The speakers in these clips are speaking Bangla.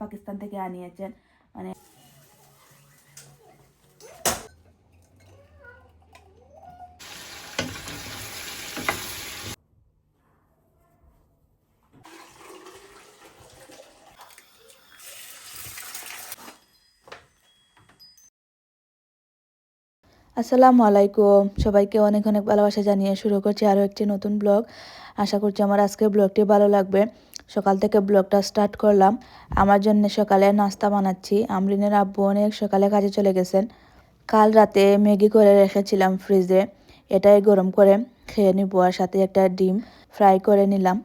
পাকিস্তান থেকে আনিয়েছেন মানে আসসালামু আলাইকুম। সবাইকে অনেক অনেক ভালোবাসা জানিয়ে শুরু করছি আরও একটি নতুন ব্লগ। আশা করছি আমার আজকের ব্লগটি ভালো লাগবে। সকাল থেকে ব্লগটা স্টার্ট করলাম। আমার জন্য সকালে নাস্তা বানাচ্ছি। আমরিনের আব্বু অনেক সকালে কাজে চলে গেছেন। কাল রাতে ম্যাগি করে রেখেছিলাম ফ্রিজে। এটাই গরম করে খেয়ে নিব আর সাথে একটা ডিম ফ্রাই করে নিলাম।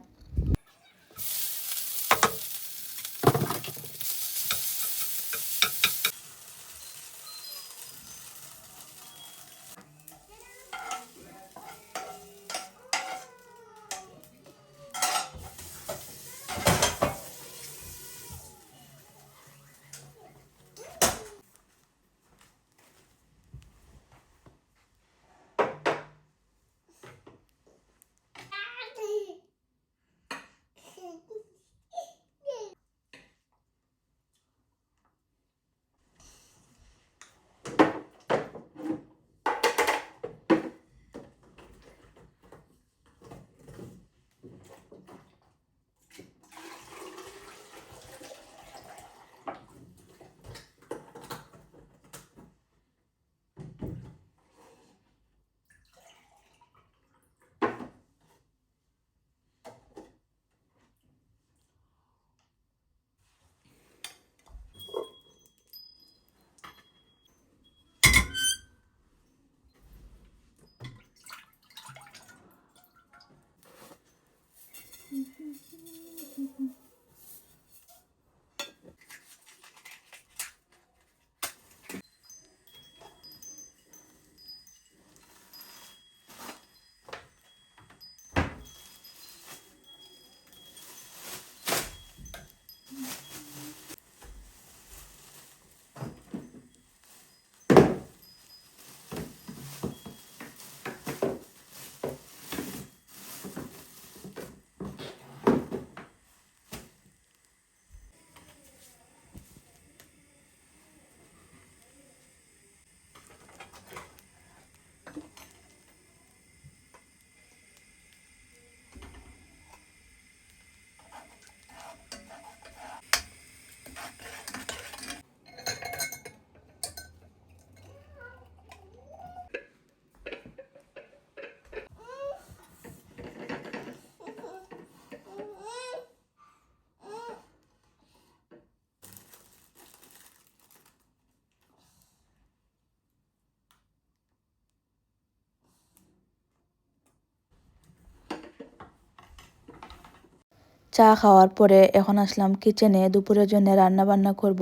চা খাওয়ার পরে এখন আসলাম কিচেনে দুপুরের জন্য রান্না বান্না করব।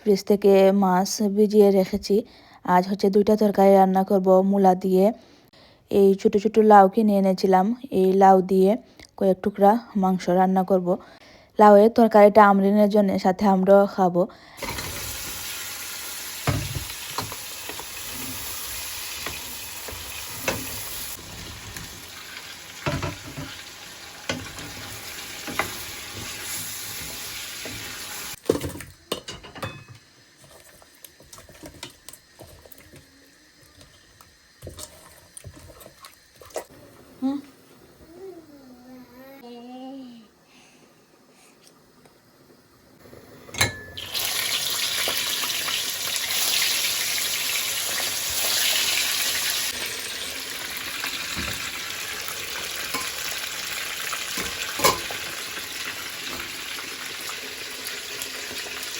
ফ্রিজ থেকে মাছ ভিজিয়ে রেখেছি। আজ হচ্ছে দুইটা তরকারি রান্না করব, মূলা দিয়ে। এই ছোটো ছোটো লাউ কিনে এনেছিলাম। এই লাউ দিয়ে কয়েক টুকরা মাংস রান্না করব। লাউয়ের তরকারিটা আমরিনের জন্য, সাথে আমরাও খাব।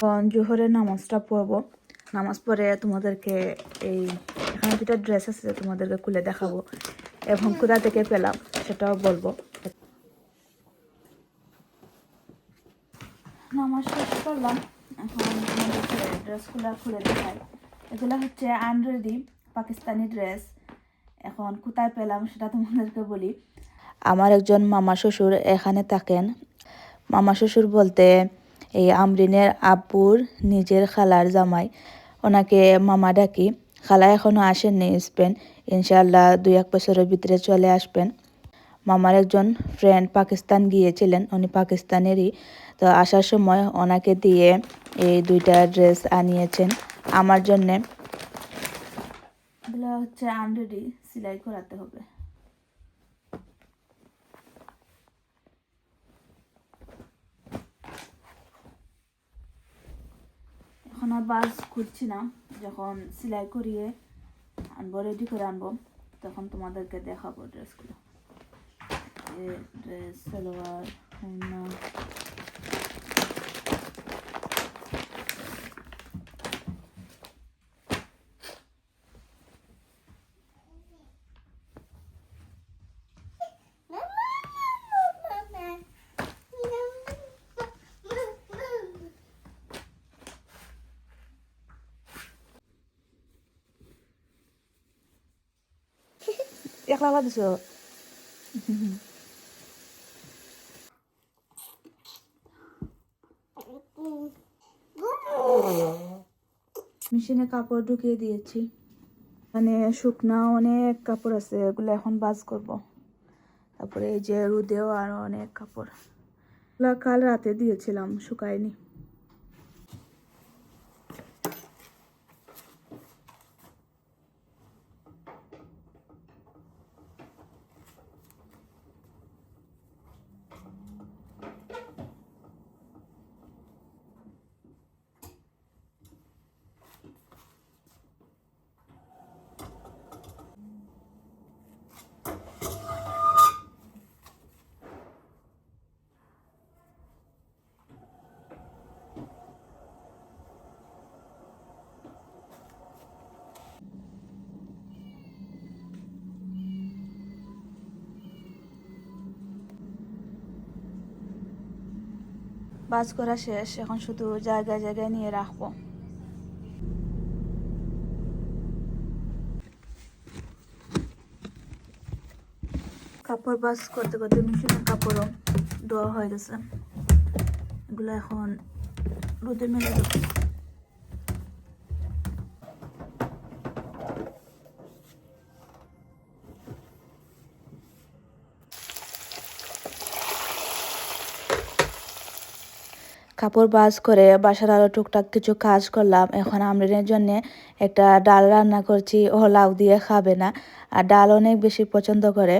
এখন জোহরের নামাজটা পড়ব। নামাজ পড়ে তোমাদেরকে এই এখানে দুটা ড্রেস আছে তোমাদেরকে খুলে দেখাবো। এবং কোথা থেকে পেলাম সেটাও বলব। নামাজ শেষ করলাম। এখন ড্রেসগুলো খুলে দেখাই। এগুলো হচ্ছে আনরেডি পাকিস্তানি ড্রেস এখন কোথায় পেলাম সেটা তোমাদেরকে বলি। আমার একজন মামা শ্বশুর এখানে থাকেন। মামা শ্বশুর বলতে এই আমরিনের আব্বুর নিজের খালার জামাই। ওনাকে মামা ডাকি, খালা এখনও আসেননি স্পেন ইনশাল্লাহ দুই এক বছরের ভিতরে চলে আসবেন। মামার একজন ফ্রেন্ড পাকিস্তান গিয়েছিলেন, উনি পাকিস্তানেরই। তো আসার সময় ওনাকে দিয়ে এই দুইটা ড্রেস আনিয়েছেন আমার জন্যে। হচ্ছে আনরেডি সেলাই করাতে হবে এখন আর বাস খুঁজছিলাম, যখন সেলাই করিয়ে আনব রেডি করে আনব, তখন তোমাদেরকে দেখাবো ড্রেসগুলো ড্রেস সালোয়ার একলা একলা দিছো মেশিনে কাপড় ঢুকিয়ে দিয়েছি। মানে শুকনা অনেক কাপড় আছে, এগুলো এখন বাজ করব। তারপরে এই যে রুদেও আরও অনেক কাপড়। কাল রাতে দিয়েছিলাম, শুকায়নি। বাজ করা শেষ, এখন শুধু জায়গায় জায়গায় নিয়ে রাখব। কাপড় বাস করতে করতে মেশিনের কাপড়ও ধোয়া হয়ে গেছে। এগুলো এখন রোদে মেলে দেবো। কাপড় বাস করে বাসার আরও টুকটাক কিছু কাজ করলাম। এখন আমরিনের জন্য একটা ডাল রান্না করছি, ও লাউ দিয়ে খাবে না, আর ডাল অনেক বেশি পছন্দ করে।